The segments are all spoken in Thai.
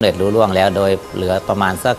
สำเร็จรู้ล่วงแล้วโดยเหลือประมาณสัก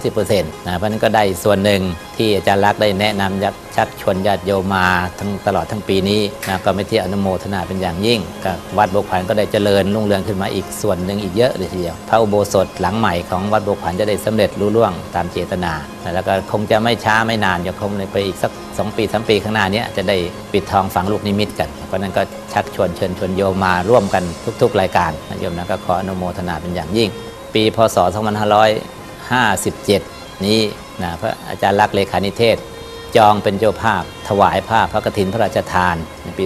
20-30%นะเพราะนั้นก็ได้ส่วนหนึ่งที่อาจารย์ลักษ์ได้แนะนำยักชักชวนญาติโยมมาทั้งตลอดทั้งปีนี้นะก็ไม่ที่อนุโมทนาเป็นอย่างยิ่งก็วัดบกขวัญก็ได้เจริญรุ่งเรืองขึ้นมาอีกส่วนหนึ่งอีกเยอะเลยทีเดียวพระอุโบสถหลังใหม่ของวัดบกขวัญจะได้สำเร็จรู้ล่วงตามเจตนานะแล้วก็คงจะไม่ช้าไม่นานจะคงไปอีกสัก 2 ปีสปีข้างหน้านี้จะได้ปิดทองฝังลูกนิมิตกันเพราะนั้นก็ชักชวนเชิญชวนโยมมาร่วมกันทุก ๆ รายการนะโยมนะก็ขออนุโมทนาเป็นอย่างยิ่ง ปีพศ 2557 นี้นะพระอาจารย์ลักษ์เลขานิเทศ จองเป็นเจ้าภาพ ถวายผ้าพระกฐินพระราชทาน ในปี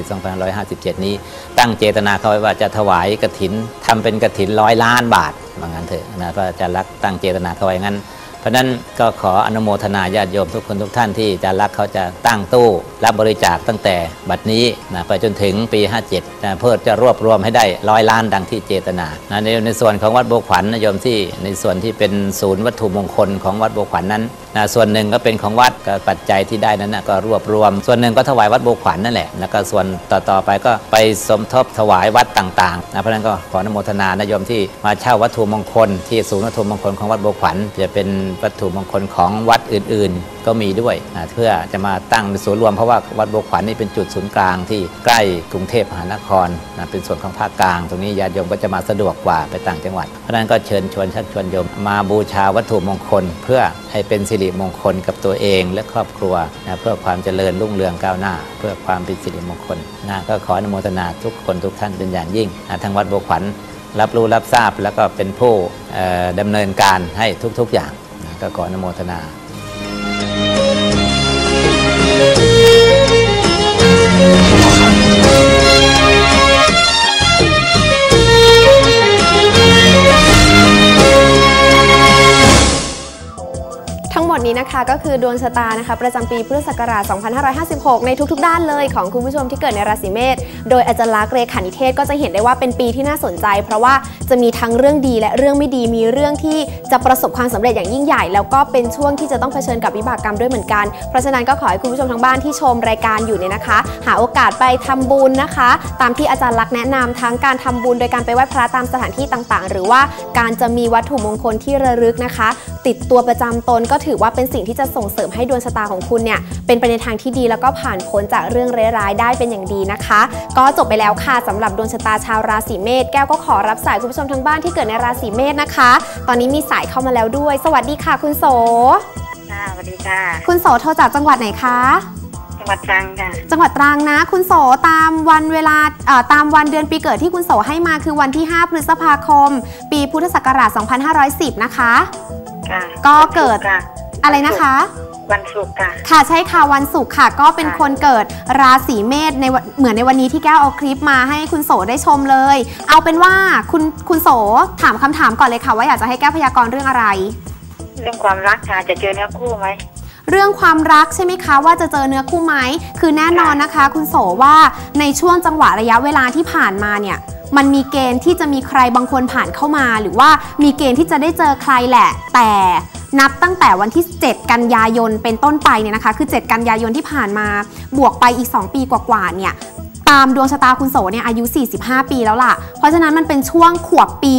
2557 นี้ ตั้งเจตนาเขาไว้ว่าจะถวายกฐินทำเป็นกฐินร้อยล้านบาทว่างั้นเถอะนะพระอาจารย์ลักษ์ตั้งเจตนาเขาไว้งั้น เพราะนั้นก็ขออนุโมทนาญาติโยมทุกคนทุกท่านที่จะรักเขาจะตั้งตู้ รับบริจาคตั้งแต่บัดนี้นะไปจนถึงปี 57นะเพื่อจะรวบรวมให้ได้ร้อยล้านดังที่เจตนานะในในส่วนของวัดโบขวัญนะโยมที่ในส่วนที่เป็นศูนย์วัตถุมงคลของวัดโบขวัญนั้นะส่วนหนึ่งก็เป็นของวัดก็ปัจจัยที่ได้นั้นนะก็รวบรวม ส่วนหนึ่งก็ถวายวัดโบขวัญนั่นแหละแล้วก็ส่วนต่อๆไปก็ไปสมทบถวายวัดต่างๆนะเพราะนั้นก็ขออนุโมทนานะโยมที่มาเช่าวัตถุมงคล ที่ศูนย์วัตถุมงคลของวัดโบขวัญจะเป็นวัตถุมงคลของวัดอื่นๆ ก็มีด้วยนะเพื่อจะมาตั้งเป็นศูนย์รวมเพราะว่าวัดโบขวัญนี่เป็นจุดศูนย์กลางที่ใกล้กรุงเทพมหานครนะเป็นส่วนของภาคกลาง ตรงนี้ญาติโยมก็จะมาสะดวกกว่าไปต่างจังหวัดเพราะฉะนั้นก็เชิญชวนชักชวนโยมมาบูชาวัตถุมงคล เพื่อให้เป็นสิริมงคลกับตัวเองและครอบครัวนะเพื่อความเจริญรุ่งเรืองก้าวหน้า เพื่อความเป็นสิริมงคลนะก็ขออนุโมทนาทุกคนทุกท่านเป็นอย่างยิ่งนะทางวัดโบวขวัญรับรู้รับทราบแล้วก็เป็นผู้ดำเนินการให้ทุกๆอย่างนะก็ขออนุโมทนา ดนี้นะคะก็คือดวงชะตานะคะประจำปีพุทธศักราช 2556 ในทุกๆ ด้านเลยของคุณผู้ชมที่เกิดในราศีเมษ โดยอาจารย์ลักษณ์เรขานิเทศก็จะเห็นได้ว่าเป็นปีที่น่าสนใจ เพราะว่าจะมีทั้งเรื่องดีและเรื่องไม่ดี มีเรื่องที่จะประสบความสำเร็จอย่างยิ่งใหญ่ แล้วก็เป็นช่วงที่จะต้องเผชิญกับวิบากกรรมด้วยเหมือนกัน เพราะฉะนั้นก็ขอให้คุณผู้ชมทางบ้านที่ชมรายการอยู่เนี่ยนะคะ หาโอกาสไปทำบุญนะคะ ตามที่อาจารย์ลักษณ์แนะนำทั้งการทำบุญโดยการไปไหว้พระตามสถานที่ต่างๆ หรือว่าการจะมีวัตถุมงคลที่ระลึกนะคะ ติดตัวประจำตนก็ถือว่าเป็นสิ่งที่จะส่งเสริมให้ดวงชะตาของคุณเนี่ยเป็นไปในทางที่ดีแล้วก็ผ่านพ้นจากเรื่องร้ายๆได้เป็นอย่างดีนะคะ ก็จบไปแล้วค่ะสำหรับดวงชะตาชาวราศีเมษแก้วก็ขอรับสายคุณผู้ชมทางบ้านที่เกิดในราศีเมษนะคะ ตอนนี้มีสายเข้ามาแล้วด้วย สวัสดีค่ะ คุณโสค่ะสวัสดีค่ะ คุณโสโทรจากจังหวัดไหนคะจังหวัดตรังค่ะจังหวัดตรังนะ คุณโสตามวันเวลาเอ่อตามวันเดือนปีเกิดที่คุณโสให้มาคือวันที่ 5 พฤษภาคม ปีพุทธศักราช 2510 นะคะค่ะก็เกิดค่ะ อะไรนะคะ วันศุกร์ค่ะ ค่ะใช่ค่ะวันศุกร์ค่ะ ก็เป็นคนเกิดราศีเมษในวันเหมือนในวันนี้ที่แก้วเอาคลิปมาให้คุณโสได้ชมเลย เอาเป็นว่าคุณคุณโสถามคำถามก่อนเลยค่ะ ว่าอยากจะให้แก้วพยากรณ์เรื่องอะไร เรื่องความรักค่ะจะเจอเนื้อคู่ไหม เรื่องความรักใช่ไหมคะว่าจะเจอเนื้อคู่ไหมคือแน่นอนนะคะ คุณโสว่าในช่วงจังหวะระยะเวลาที่ผ่านมาเนี่ย มันมีเกณฑ์ที่จะมีใครบางคนผ่านเข้ามา หรือว่ามีเกณฑ์ที่จะได้เจอใครแหละ แต่ นับตั้งแต่วันที่ 7 กันยายนเป็นต้นไปเนี่ยนะคะ คือ 7 กันยายนที่ผ่านมาบวกไปอีก 2 ปีกว่าๆเนี่ยตามดวงชะตาคุณโสเนี่ยอายุ 45 ปีแล้วล่ะ เพราะฉะนั้นมันเป็นช่วงขวบปี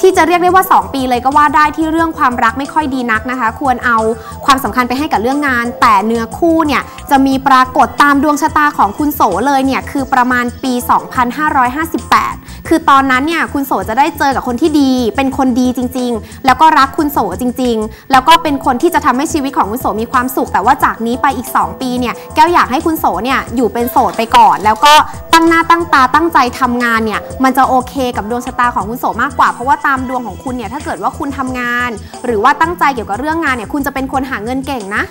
ที่จะเรียกได้ว่า 2 ปีเลยก็ว่าได้ที่เรื่องความรักไม่ค่อยดีนักนะคะ ควรเอาความสำคัญไปให้กับเรื่องงาน แต่เนื้อคู่เนี่ยจะมีปรากฏตามดวงชะตาของคุณโสเลยเนี่ยคือประมาณปี 2558 คือตอนนั้นเนี่ยคุณโสจะได้เจอกับคนที่ดี เป็นคนดีจริง ๆ แล้วก็รักคุณโสจริง ๆ แล้วก็เป็นคนที่จะทำให้ชีวิตของคุณโสมีความสุข แต่ว่าจากนี้ไปอีก 2 ปีเนี่ยแก้วอยากให้คุณโสเนี่ยอยู่เป็นโสดไปก่อน แล้วก็ตั้งหน้าตั้งตาตั้งใจทำงานเนี่ยมันจะโอเคกับดวงชะตาของคุณโสมากกว่าเพราะว่าตามดวงของคุณเนี่ยถ้าเกิดว่าคุณทำงาน หรือว่าตั้งใจเกี่ยวกับเรื่องงานเนี่ยคุณจะเป็นคนหาเงินเก่งนะ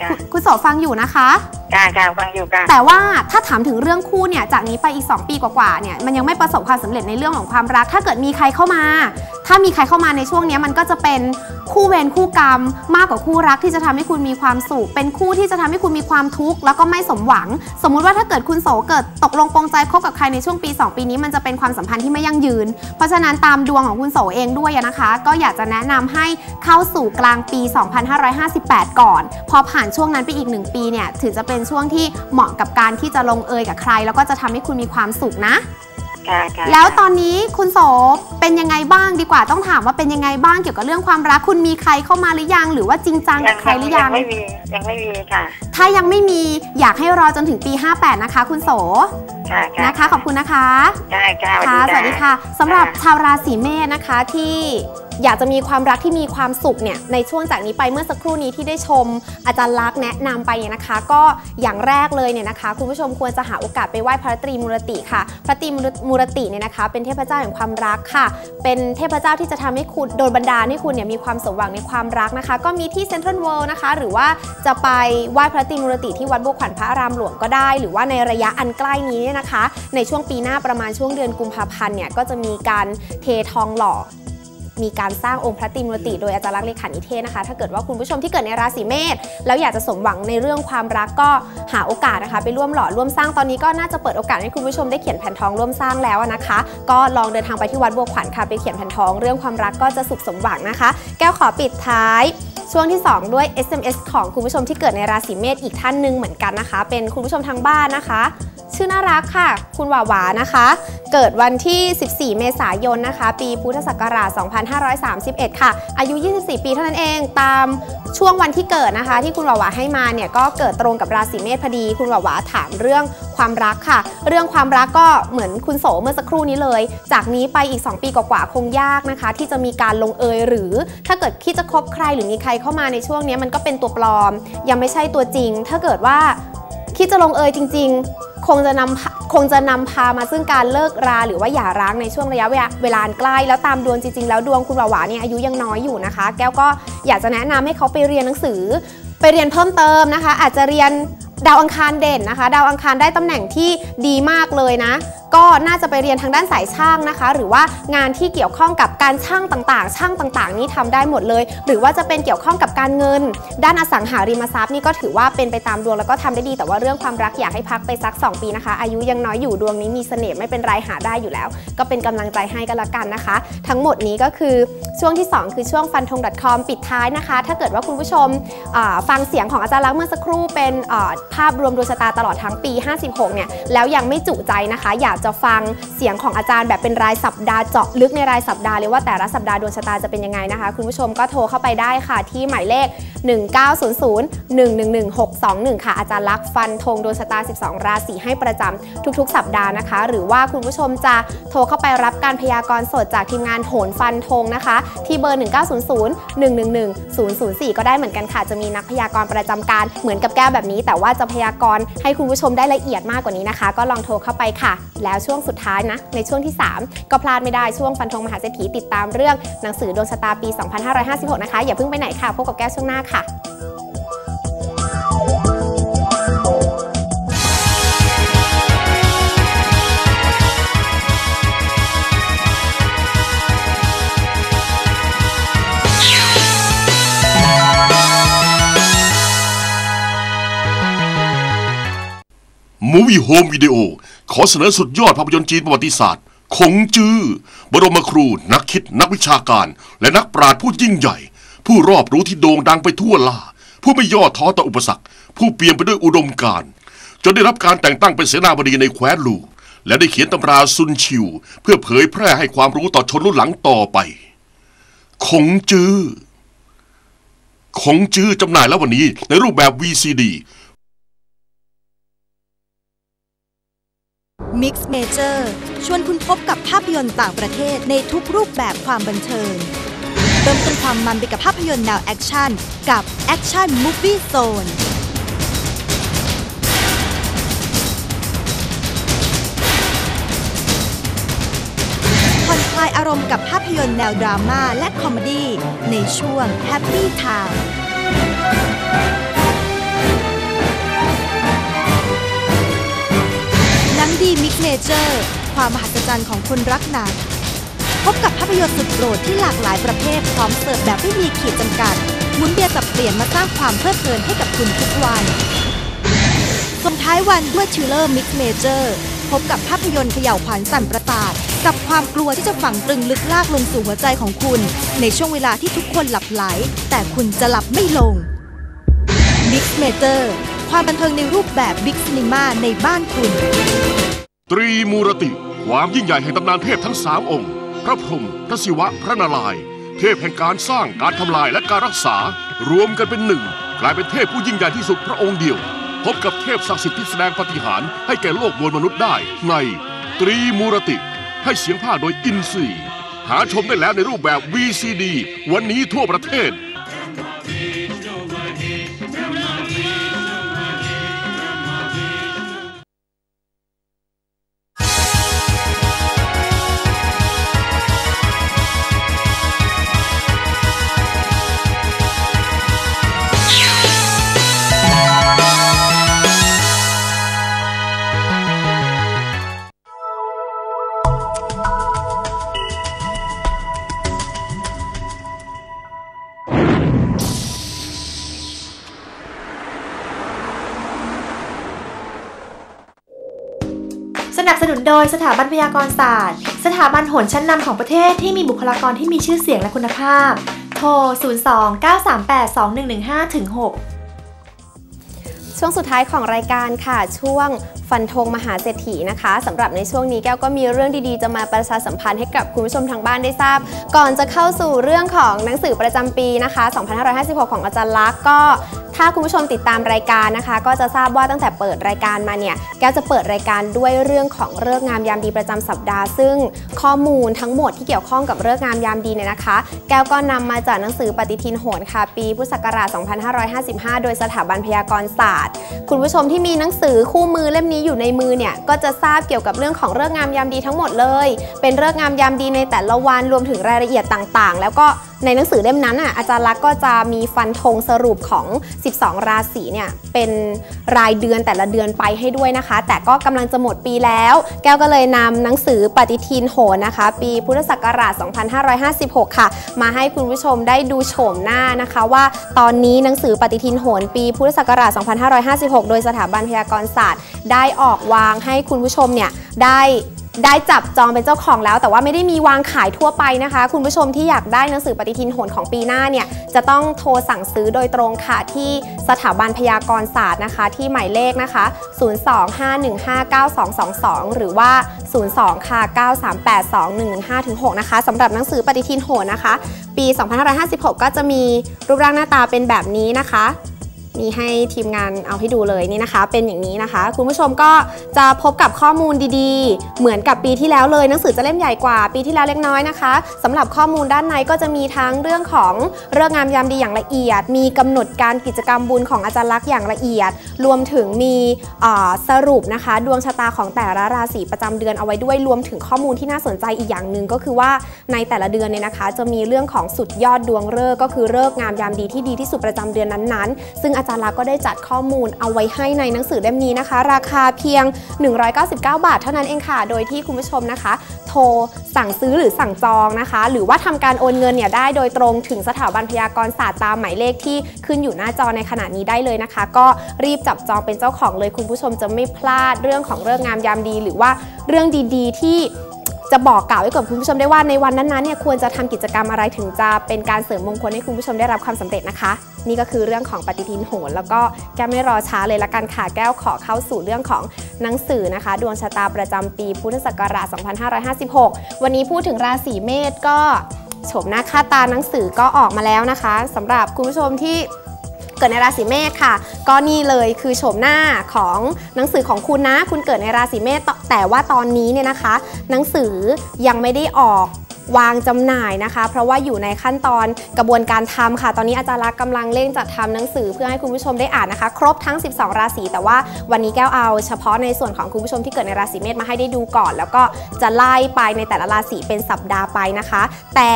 อืมค่ะคุณคุณโสฟังอยู่นะคะค่ะค่ะฟังอยู่ค่ะแต่ว่าถ้าถามถึงเรื่องคู่เนี่ยจากนี้ไปอีก 2 ปีกว่าๆเนี่ยมันยังไม่ประสบความสำเร็จในเรื่องของความรัก ถ้าเกิดมีใครเข้ามา ถ้ามีใครเข้ามาในช่วงเนี้ยมันก็จะเป็นคู่เวรคู่กรรม มากกว่าคู่รักที่จะทำให้คุณมีความสุข เป็นคู่ที่จะทำให้คุณมีความทุกข์แล้วก็ไม่สมหวัง สมมุติว่าถ้าเกิดคุณโสเกิดตกลงปรงใจคบกับใครในช่วงปี 2 ปีนี้มันจะเป็นความสัมพันธ์ที่ไม่ยั่งยืน เพราะฉะนั้นตามดวงของคุณโสเองด้วยอะนะคะ ก็อยากจะแนะนำให้เข้าสู่กลางปี 2558 ก่อน พอผ่านช่วงนั้นไปอีก 1 ปีเนี่ยถึงจะเป็นช่วงที่เหมาะกับการที่จะลงเอยกับใคร แล้วก็จะทำให้คุณมีความสุขนะค่ะค่ะแล้วตอนนี้คุณโสเป็นยังไงบ้างดีกว่าต้องถามว่าเป็นยังไงบ้างเกี่ยวกับเรื่องความรักคุณมีใครเข้ามาหรือยัง หรือว่าจริงจังกับใครหรือยังไม่มียังไม่มีค่ะ ถ้ายังไม่มีอยากให้รอจนถึงปี 58 นะคะ คุณโสค่ะค่ะนะคะขอบคุณนะคะได้ค่ะค่ะสวัสดีค่ะสำหรับค่ะชาวราศีเมษนะคะที่ อยากจะมีความรักที่มีความสุขเนี่ยในช่วงจากนี้ไปเมื่อสักครู่นี้ที่ได้ชม อาจารย์ลักษณ์แนะนำไปเนี่ยนะคะ ก็อย่างแรกเลยเนี่ยนะคะ คุณผู้ชมควรจะหาโอกาสไปไหว้พระตรีมูรติค่ะ พระตรีมูรติเนี่ยนะคะ เป็นเทพเจ้าแห่งความรักค่ะ เป็นเทพเจ้าที่จะทำให้คุณโดนบันดาลให้คุณเนี่ยมีความสมหวังในความรักนะคะ ก็มีที่เซ็นทรัลเวิลด์นะคะ หรือว่าจะไปไหว้พระตรีมูรติที่วัดบัวขวัญพระอารามหลวงก็ได้ หรือว่าในระยะอันใกล้นี้เนี่ยนะคะ ในช่วงปีหน้าประมาณช่วงเดือนกุมภาพันธ์เนี่ยก็จะมีการเททองหล่อ มีการสร้างองค์พระตรีมูรติโดยอาจารย์ลักษณ์เลขานิเทศนะคะ ถ้าเกิดว่าคุณผู้ชมที่เกิดในราศีเมษแล้วอยากจะสมหวังในเรื่องความรักก็หาโอกาสนะคะ ไปร่วมหล่อร่วมสร้างตอนนี้ก็น่าจะเปิดโอกาสให้คุณผู้ชมได้เขียนแผ่นทองร่วมสร้างแล้วนะคะ ก็ลองเดินทางไปที่วัดบัวขวัญค่ะไปเขียนแผ่นทองเรื่องความรักก็จะสุขสมหวังนะคะ แก้วขอปิดท้ายช่วงที่ 2 ด้วย SMS ของคุณผู้ชมที่เกิดในราศีเมษอีกท่านหนึ่งเหมือนกันนะคะ เป็นคุณผู้ชมทางบ้านนะคะ ชื่อน่ารักค่ะ คุณหวาหวานะคะ เกิดวันที่ 14 เมษายนนะคะ ปีพุทธศักราช 2531 ค่ะ อายุ 24 ปีเท่านั้นเองตามช่วงวันที่เกิดนะคะ ที่คุณหวาวาให้มาเนี่ยก็เกิดตรงกับราศีเมษพอดี คุณหวาหวาถามเรื่องความรักค่ะ เรื่องความรักก็เหมือนคุณโสเมื่อสักครู่นี้เลย จากนี้ไปอีก 2 ปีกว่าๆคงยากนะคะ ที่จะมีการลงเอยหรือ ถ้าเกิดคิดจะคบใครหรือมีใครเข้ามาในช่วงนี้มันก็เป็นตัวปลอม ยังไม่ใช่ตัวจริง ถ้าเกิดว่า คิดจะลงเอยจริง ๆ คงจะนำคงจะนำพามาซึ่งการเลิกราหรือว่าหย่าร้างในช่วงระยะเวลาใกล้ แล้วตามดวงจริง ๆ แล้วดวงคุณหวาหวาเนี่ยอายุยังน้อยอยู่นะคะ แก้วก็อยากจะแนะนำให้เขาไปเรียนหนังสือ ไปเรียนเพิ่มเติมนะคะ อาจจะเรียนดาวอังคารเด่นนะคะ ดาวอังคารได้ตำแหน่งที่ดีมากเลยนะก็น่าจะไปเรียนทางด้านสายช่างนะคะ หรือว่างานที่เกี่ยวข้องกับการช่างต่างๆ ช่างต่างๆ นี่ทำได้หมดเลย หรือว่าจะเป็นเกี่ยวข้องกับการเงิน ด้านอสังหาริมทรัพย์นี่ก็ถือว่าเป็นไปตามดวงแล้วก็ทำได้ดี แต่ว่าเรื่องความรักอยากให้พักไปสัก 2 ปีนะคะ อายุยังน้อยอยู่ดวงนี้มีเสน่ห์ไม่เป็นไรหาได้อยู่แล้ว ก็เป็นกำลังใจให้กันละกันนะคะ ทั้งหมดนี้ก็คือช่วงที่ 2 คือช่วงฟันธง .com ปิดท้ายนะคะ ถ้าเกิดว่าคุณผู้ชมฟังเสียงของอาจารย์ลักษ์เมื่อสักครู่เป็นภาพรวมดวงชะตาตลอดทั้งปี 56 เนี่ยแล้วยังไม่จุใจนะคะ อยากจะฟังเสียงของอาจารย์แบบเป็นรายสัปดาห์เจาะลึกในรายสัปดาห์เลยว่าแต่ละสัปดาห์ดวงชะตาจะเป็นยังไงนะคะ คุณผู้ชมก็โทรเข้าไปได้ค่ะ ที่หมายเลข 1900 111 621 ค่ะ อาจารย์ลักษ์ฟันธงดวงชะตา 12 ราศีให้ประจำทุกๆ สัปดาห์นะคะ หรือว่าคุณผู้ชมจะโทรเข้าไปรับการพยากรณ์สดจากทีมงานโหนฟันธงนะคะ ที่เบอร์ 1900 111 004 ก็ได้เหมือนกันค่ะ จะมีนักพยากรณ์ประจำการเหมือนกับแก้วแบบนี้ แต่ว่าจะพยากรณ์ให้คุณผู้ชมได้ละเอียดมากกว่านี้นะคะ ก็ลองโทรเข้าไปค่ะแล้วช่วงสุดท้ายนะ ในช่วงที่ 3 ก็พลาดไม่ได้ช่วงฟันธงมหาเศรษฐีติดตามเรื่องหนังสือดวงชะตาปี 2556 นะคะ อย่าเพิ่งไปไหนค่ะพบกับแก้วช่วงหน้าค่ะมูวี่โฮมวิดีโอ ขอเสนอสุดยอดภาพยนตร์จีนประวัติศาสตร์คงจื้อบรมครู นักคิด นักวิชาการ และนักปราชญ์ผู้ยิ่งใหญ่ ผู้รอบรู้ที่โด่งดังไปทั่วลาผู้ไม่ย่อท้อต่ออุปสรรค ผู้เปี่ยมไปด้วยอุดมการณ์จนได้รับการแต่งตั้งเป็นเสนาบดีในแคว้นลูและได้เขียนตำราซุนชิว เพื่อเผยแพร่ให้ความรู้ต่อชนรุ่นหลังต่อไป คงจื้อคงจื้อจำหน่ายแล้ววันนี้ในรูปแบบ VCD Mix Major ชวนคุณพบกับภาพยนตร์ต่างประเทศในทุกรูปแบบความบันเทิงเริ่มต้นความมันไปกับภาพยนตร์แนวแอคชั่นกับ Action Movie Zone ผ่อนคลายอารมณ์กับภาพยนตร์แนวดราม่าและคอมเมดี้ในช่วง Happy Time เมเจอร์ความมหัศจรรย์ของคนรักหนังพบกับภาพยนตร์สุดโปรดที่หลากหลายประเภทพร้อมเสิร์ฟแบบไม่มีขีดจำกัดหมุนเบียร์สับเปลี่ยนมาสร้างความเพลิดเพลินให้กับคุณทุกวันส่งท้ายวันด้วยชิลเลอร์มิกเมเจอร์พบกับภาพยนตร์เขย่าวขวัญสั่นประสาทกับความกลัวที่จะฝังตรึงลึกลากลงสู่หัวใจของคุณ ในช่วงเวลาที่ทุกคนหลับไหล แต่คุณจะหลับไม่ลง Big Major ความบันเทิงในรูปแบบ Big Cinema ในบ้านคุณ ตรีมูรติ ความยิ่งใหญ่แห่งตำนานเทพทั้งสามองค์ พระพรหมพระศิวะ พระนารายณ์เทพแห่งการสร้างการทำลายและการรักษา รวมกันเป็นหนึ่ง กลายเป็นเทพผู้ยิ่งใหญ่ที่สุดพระองค์เดียว พบกับเทพศักดิ์สิทธิ์ที่แสดงปาฏิหารย์ให้แก่โลกมวลมนุษย์ได้ ในตรีมูรติ ให้เสียงภาคโดยอินซีหาชมได้แล้วในรูปแบบ VCD วันนี้ทั่วประเทศ บสนุนโดยสถาบันพยากรศาสตร์ สถาบันโหนชั้นนำของประเทศที่มีบุคลากรที่มีชื่อเสียงและคุณภาพ โทร 02 938 2115-6 ช่วงสุดท้ายของรายการค่ะช่วงฟันธงมหาเศรษฐีนะคะสำหรับในช่วงนี้แก้วก็มีเรื่องดีๆ จะมาประชาสัมพันธ์ให้กับคุณผู้ชมทางบ้านได้ทราบ ก่อนจะเข้าสู่เรื่องของหนังสือประจำปีนะคะ 2556 ของอาจารย์ลักษ์ก็ ถ้าคุณผู้ชมติดตามรายการนะคะ ก็จะทราบว่าตั้งแต่เปิดรายการมาเนี่ยแก้วจะเปิดรายการด้วยเรื่องของเลิกงามยามดีประจำสัปดาห์ ซึ่งข้อมูลทั้งหมดที่เกี่ยวข้องกับเลิกงามยามดีเนี่ยนะคะ แก้วก็นำมาจากหนังสือปฏิทินโหรค่ะ ปีพุทธศักราช 2555 โดยสถาบันพยากรณ์ศาสตร์ คุณผู้ชมที่มีหนังสือคู่มือเล่มนี้อยู่ในมือเนี่ยก็จะทราบเกี่ยวกับเรื่องของเลิกงามยามดีทั้งหมดเลย เป็นเลิกงามยามดีในแต่ละวันรวมถึงรายละเอียดต่างๆ แล้วก็ในหนังสือเล่มนั้นอะอาจารย์ลักษ์ก็จะมีฟันธงสรุปของ 12 ราศีเนี่ยเป็นรายเดือนแต่ละเดือนไปให้ด้วยนะคะ แต่ก็กำลังจะหมดปีแล้ว แก้วก็เลยนำหนังสือปฏิทินโหรนะคะ ปีพุทธศักราช 2556 ค่ะ มาให้คุณผู้ชมได้ดูโฉมหน้านะคะ ว่าตอนนี้หนังสือปฏิทินโหรปีพุทธศักราช 2556 โดยสถาบันพยากรณศาสตร์ ได้ออกวางให้คุณผู้ชมเนี่ยได้ ได้จับจองเป็นเจ้าของแล้ว แต่ว่าไม่ได้มีวางขายทั่วไปนะคะ คุณผู้ชมที่อยากได้หนังสือปฏิทินโหรของปีหน้าเนี่ยจะต้องโทรสั่งซื้อโดยตรงค่ะที่สถาบันพยากรศาสตร์นะคะ ที่หมายเลขนะคะ 025159222 หรือว่า 02 ค่ะ 9382115-6 นะคะสำหรับหนังสือปฏิทินโหรนะคะ ปี 2556 ก็จะมีรูปร่างหน้าตาเป็นแบบนี้นะคะ มีให้ทีมงานเอาให้ดูเลยนี่นะคะ เป็นอย่างนี้นะคะ คุณผู้ชมก็จะพบกับข้อมูลดีๆ เหมือนกับปีที่แล้วเลยหนังสือจะเล่มใหญ่กว่าปีที่แล้วเล็กน้อยนะคะสำหรับข้อมูลด้านในก็จะมีทั้งเรื่องของเรื่องงามยามดีอย่างละเอียด มีกำหนดการกิจกรรมบุญของอาจารย์ลักษณ์อย่างละเอียด รวมถึงมีสรุปนะคะ ดวงชะตาของแต่ละราศีประจำเดือนเอาไว้ด้วยรวมถึงข้อมูลที่น่าสนใจอีกอย่างหนึ่งก็คือว่าในแต่ละเดือนเนี่ยนะคะ จะมีเรื่องของสุดยอดดวงฤกษ์ก็คือเลิกษ์งามยามดีที่ดีที่สุดประจำเดือนนั้นๆ ซึ่งอาจารย์ลักก็ได้จัดข้อมูลเอาไว้ให้ในหนังสือเล่มนี้นะคะ ราคาเพียง 199 บาท เท่านั้นเองค่ะ โดยที่คุณผู้ชมนะคะ โทรสั่งซื้อหรือสั่งจองนะคะ หรือว่าทำการโอนเงินเนี่ยได้โดยตรงถึงสถาบันพยากรศาสตร์ตามหมายเลขที่ขึ้นอยู่หน้าจอในขณะนี้ได้เลยนะคะ ก็รีบจับจองเป็นเจ้าของเลยคุณผู้ชมจะไม่พลาดเรื่องของเรื่องงามยามดี หรือว่าเรื่องดีๆ ที่ จะบอกกล่าวไว้กับคุณผู้ชมได้ว่าในวันนั้นๆเนี่ยควรจะทำกิจกรรมอะไรถึงจะเป็นการเสริมมงคลให้คุณผู้ชมได้รับความสำเร็จนะคะ นี่ก็คือเรื่องของปฏิทินโหรแล้วก็แก้ไม่รอช้าเลยละกันค่ะแก้วขอเข้าสู่เรื่องของหนังสือนะคะ ดวงชะตาประจำปีพุทธศักราช 2556 วันนี้พูดถึงราศีเมษก็โฉมหน้าค่าตาหนังสือก็ออกมาแล้วนะคะสำหรับคุณผู้ชมที่ เกิดในราศีเมษค่ะ ก็นี่เลยคือโฉมหน้าของหนังสือของคุณนะ คุณเกิดในราศีเมษแต่ว่าตอนนี้เนี่ยนะคะ หนังสือยังไม่ได้ออก วางจำหน่ายนะคะ เพราะว่าอยู่ในขั้นตอนกระบวนการทำค่ะ ตอนนี้อาจารย์ลักกำลังเร่งจัดทำหนังสือเพื่อให้คุณผู้ชมได้อ่านนะคะ ครบทั้ง 12 ราศีแต่ว่าวันนี้แก้วเอาเฉพาะในส่วนของคุณผู้ชมที่เกิดในราศีเมษมาให้ได้ดูก่อน แล้วก็จะไล่ไปในแต่ละราศีเป็นสัปดาห์ไปนะคะ แต่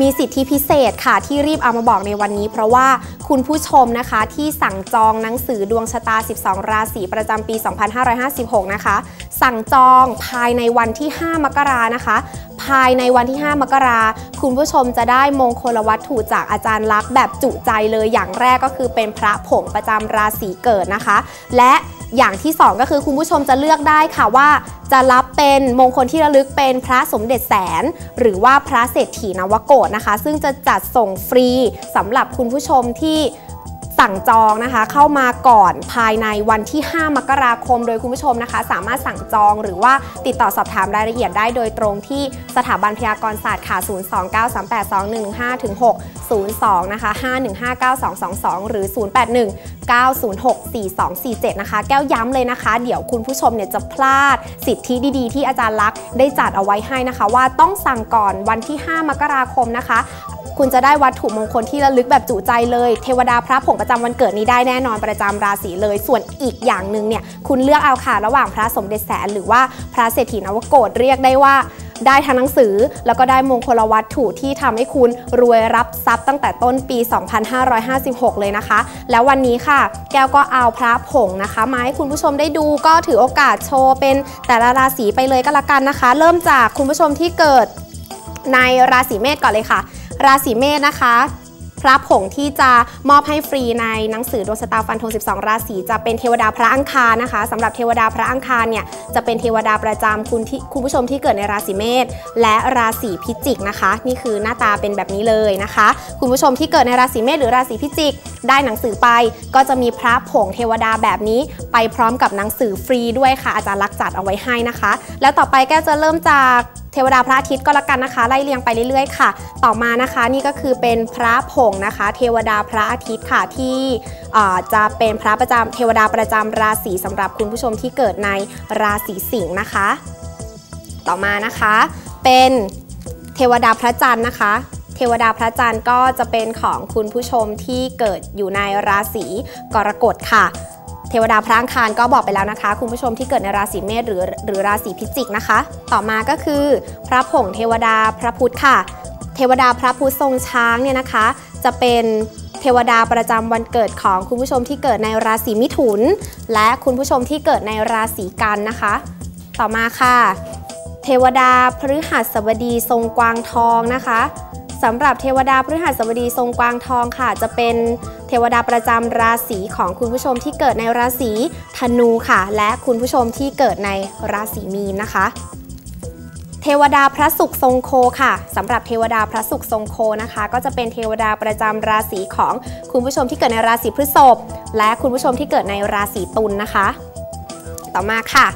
มีสิทธิพิเศษค่ะที่รีบเอามาบอกในวันนี้ เพราะว่าคุณผู้ชมนะคะที่สั่งจองหนังสือดวงชะตา 12 ราศีประจำปี 2556 นะคะ สั่งจองภายในวันที่ 5 มกรานะคะ ภายในวันที่ 5 มกราคุณผู้ชมจะได้มงคลวัตถุจากอาจารย์ลักษ์แบบจุใจเลยอย่างแรกก็คือเป็นพระผงประจำราศีเกิดนะคะ และอย่างที่ 2 ก็คือคุณผู้ชมจะเลือกได้ค่ะว่า จะรับเป็นมงคลที่ระลึกเป็นพระสมเด็จแสน หรือว่าพระเศรษฐีนวโกฏนะคะ ซึ่งจะจัดส่งฟรีสำหรับคุณผู้ชมที่ สั่งจองนะคะ เข้ามาก่อนภายในวันที่ 5 มกราคม โดยคุณผู้ชมนะคะ สามารถสั่งจองหรือว่าติดต่อสอบถามรายละเอียดได้โดยตรงที่สถาบันพยากรศาสตร์ค่ะ 029382115-602 นะคะ 5159222 หรือ 081 906 4247 นะคะ แก้วย้ำเลยนะคะ เดี๋ยวคุณผู้ชมเนี่ยจะพลาดสิทธิดีๆ ที่อาจารย์ลักษณ์ได้จัดเอาไว้ให้นะคะ ว่าต้องสั่งก่อนวันที่ 5 มกราคมนะคะ คุณจะได้วัตถุมงคลที่ระลึกแบบจุใจเลย เทวดาพระผงประจำวันเกิดนี้ได้แน่นอนประจำราศีเลย ส่วนอีกอย่างหนึ่งเนี่ยคุณเลือกเอาค่ะระหว่างพระสมเด็จแสนหรือว่าพระเศรษฐีนวโกศเรียกได้ว่าได้ทั้งหนังสือแล้วก็ได้มงคลวัตถุที่ทำให้คุณรวยรับทรัพย์ตั้งแต่ต้นปี 2556 เลยนะคะ แล้ววันนี้ค่ะ แก้วก็เอาพระผงนะคะ มาให้คุณผู้ชมได้ดูก็ถือโอกาสโชว์เป็นแต่ละราศีไปเลยก็แล้วกันนะคะ เริ่มจากคุณผู้ชมที่เกิดในราศีเมษก่อนเลยค่ะ ราศีเมษนะคะพระผงที่จะมอบให้ฟรีในหนังสือดวงชะตาฟันธง12 ราศีจะเป็นเทวดาพระอังคารนะคะสำหรับเทวดาพระอังคารเนี่ยจะเป็นเทวดาประจำคุณที่คุณผู้ชมที่เกิดในราศีเมษและราศีพิจิกนะคะ นี่คือหน้าตาเป็นแบบนี้เลยนะคะ คุณผู้ชมที่เกิดในราศีเมษหรือราศีพิจิก ได้หนังสือไป ก็จะมีพระผงเทวดาแบบนี้ ไปพร้อมกับหนังสือฟรีด้วยค่ะอาจารย์ลักจัดเอาไว้ให้นะคะ แล้วต่อไปแก้จะเริ่มจาก เทวดาพระอาทิตย์ก็แล้วกันนะคะ ไล่เรียงไปเรื่อยๆค่ะ ต่อมานะคะนี่ก็คือเป็นพระผงนะคะ เทวดาพระอาทิตย์ค่ะที่จะเป็นพระประจำเทวดาประจำราศีสำหรับคุณผู้ชมที่เกิดในราศีสิงห์นะคะ ต่อมานะคะเป็นเทวดาพระจันทร์นะคะเทวดาพระจันทร์ก็จะเป็นของคุณผู้ชมที่เกิดอยู่ในราศีกรกฎค่ะ เทวดาพระอังคารก็บอกไปแล้วนะคะ คุณผู้ชมที่เกิดในราศีเมษหรือหรือราศีพิจิกนะคะ ต่อมาก็คือ พระผงเทวดาพระพุทธค่ะ เทวดาพระพุทธทรงช้างเนี่ยนะคะ จะเป็นเทวดาประจำวันเกิดของคุณผู้ชมที่เกิดในราศีมิถุน และคุณผู้ชมที่เกิดในราศีกันนะคะ ต่อมาค่ะ เทวดาพฤหัสบดีทรงกวางทองนะคะสำหรับเทวดาพฤหัสบดีทรงกวางทองค่ะ จะเป็น เทวดาประจำราศีของคุณผู้ชมที่เกิดในราศีธนูค่ะ และคุณผู้ชมที่เกิดในราศีมีนนะคะเทวดาพระศุกร์ทรงโคค่ะสำหรับเทวดาพระศุกร์ทรงโคนะคะ ก็จะเป็นเทวดาประจำราศีของคุณผู้ชมที่เกิดในราศีพฤษภและคุณผู้ชมที่เกิดในราศีตุลนะคะ ต่อมาค่ะ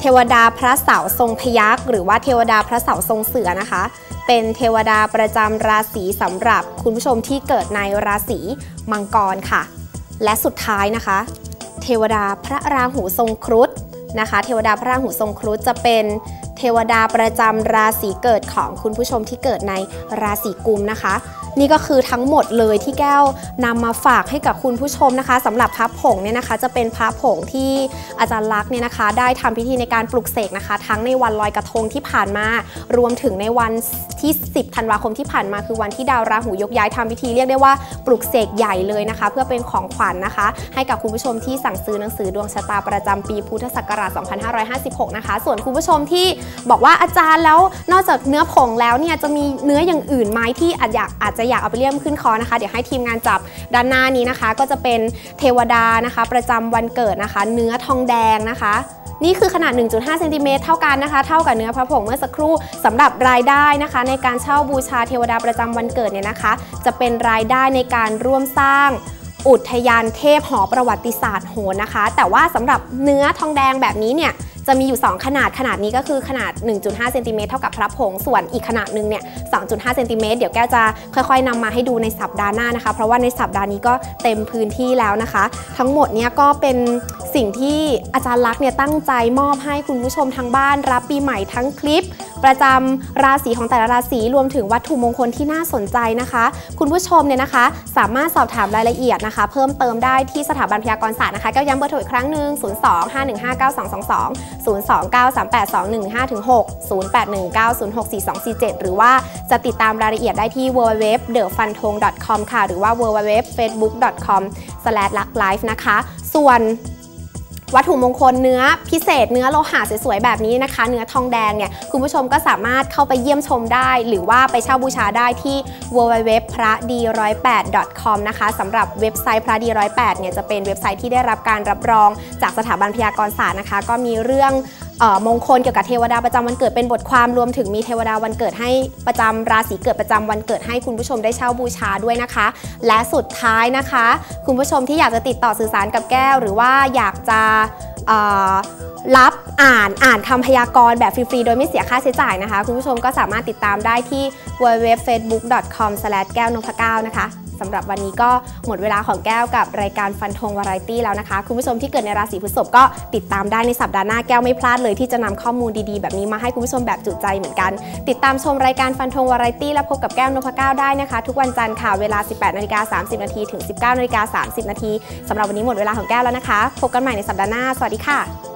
เทวดาพระเสาทรงพยัคฆ์หรือว่าเทวดาพระเสาทรงเสือนะคะ เป็นเทวดาประจำราศีสำหรับคุณผู้ชมที่เกิดในราศีมังกรค่ะ และสุดท้ายนะคะ เทวดาพระราหูทรงครุฑนะคะ เทวดาพระราหูทรงครุฑจะเป็นเทวดาประจำราศีเกิดของคุณผู้ชมที่เกิดในราศีกุมนะคะ นี่ก็คือทั้งหมดเลยที่แก้วนำมาฝากให้กับคุณผู้ชมนะคะสำหรับพระผงเนี่ยนะคะจะเป็นพระผงที่อาจารย์ลักษณ์เนี่ยนะคะ ได้ทำพิธีในการปลุกเสกนะคะ ทั้งในวันลอยกระทงที่ผ่านมา รวมถึงในวันที่ 10 ธันวาคมที่ผ่านมา คือวันที่ดาวราหูยกย้ายทำพิธีเรียกได้ว่าปลุกเสกใหญ่เลยนะคะ เพื่อเป็นของขวัญนะคะ ให้กับคุณผู้ชมที่สั่งซื้อหนังสือดวงชะตาประจำปีพุทธศักราช 2556 นะคะ ส่วนคุณผู้ชมที่บอกว่าอาจารย์แล้วนอกจากเนื้อผงแล้วเนี่ยจะมีเนื้ออย่างอื่นไหมที่อาจอยากอาจจะจะอยากเอาไปเลี่ยมขึ้นคอนะคะ เดี๋ยวให้ทีมงานจับด้านหน้านี้นะคะ ก็จะเป็นเทวดานะคะ ประจำวันเกิดนะคะ เนื้อทองแดงนะคะนี่คือขนาด 1.5 เซนติเมตรเท่ากันนะคะ เท่ากับเนื้อพระผงเมื่อสักครู่สำหรับรายได้นะคะ ในการเช่าบูชาเทวดาประจำวันเกิดเนี่ยนะคะ จะเป็นรายได้ในการร่วมสร้างอุทยานเทพหอประวัติศาสตร์โหนนะคะ แต่ว่าสำหรับเนื้อทองแดงแบบนี้เนี่ย จะมีอยู่ 2 ขนาดขนาดนี้ก็คือขนาด 1.5เซนติเมตรเท่ากับพระผงส่วนอีกขนาดหนึงเนี่ย2.5เซนติเมตรเดี๋ยวแก้วจะค่อยๆนำมาให้ดูในสัปดาห์หน้านะคะ เพราะว่าในสัปดาห์นี้ก็เต็มพื้นที่แล้วนะคะ ทั้งหมดเนี่ยก็เป็น สิ่งที่อาจารย์ลักษณ์เนี่ยตั้งใจมอบให้คุณผู้ชมทางบ้าน รับปีใหม่ทั้งคลิป ประจำราศีของแต่ละราศีรวมถึงวัตถุมงคลที่น่าสนใจนะคะ คุณผู้ชมเนี่ยนะคะ สามารถสอบถามรายละเอียดนะคะ เพิ่มเติมได้ที่สถาบันพยากรศาสตร์นะคะแก้วย้ำเบอร์โทรอีกครั้งหนึ่ง02-515-9222 02-938-2156 081-906-4247 หรือว่าจะติดตามรายละเอียดได้ที่ www.thefantong.com ค่ะ หรือว่า www.facebook.com/lucklife นะคะ ส่วน วัตถุมงคลเนื้อพิเศษ เนื้อโลหะสวยๆแบบนี้นะคะ เนื้อทองแดงเนี่ยคุณผู้ชมก็สามารถเข้าไปเยี่ยมชมได้ หรือว่าไปเช่าบูชาได้ที่ www พระดี108 com นะคะสำหรับเว็บไซต์พระดีร้อยแปดเนี่ยจะเป็นเว็บไซต์ที่ได้รับการรับรองจากสถาบันพยากรศาสตร์นะคะ ก็มีเรื่อง มงคลเกี่ยวกับเทวดาประจำวันเกิดเป็นบทความรวมถึงมีเทวดาวันเกิดให้ประจำราศีเกิดประจำวันเกิดให้คุณผู้ชมได้เช่าบูชาด้วยนะคะ และสุดท้ายนะคะ คุณผู้ชมที่อยากจะติดต่อสื่อสารกับแก้ว หรือว่าอยากจะรับอ่านอ่านคำพยากรณ์แบบฟรีๆ โดยไม่เสียค่าใช้จ่ายนะคะ คุณผู้ชมก็สามารถติดตามได้ที่ www.facebook.com แก้วนพเก้านะคะ สำหรับวันนี้ก็หมดเวลาของแก้วกับรายการฟันธงวาไรตี้แล้วนะคะ คุณผู้ชมที่เกิดในราศีพฤษภก็ติดตามได้ในสัปดาห์หน้าแก้วไม่พลาดเลยที่จะนำข้อมูลดีๆ แบบนี้มาให้คุณผู้ชมแบบจุใจเหมือนกัน ติดตามชมรายการฟันธงวาไรตี้และพบกับแก้วนพเก้าได้นะคะ ทุกวันจันทร์ค่ะเวลา 18นาฬิกา30นาทีถึง 19นาฬิกา30นาทีสำหรับวันนี้หมดเวลาของแก้วแล้วนะคะ พบกันใหม่ในสัปดาห์หน้าสวัสดีค่ะ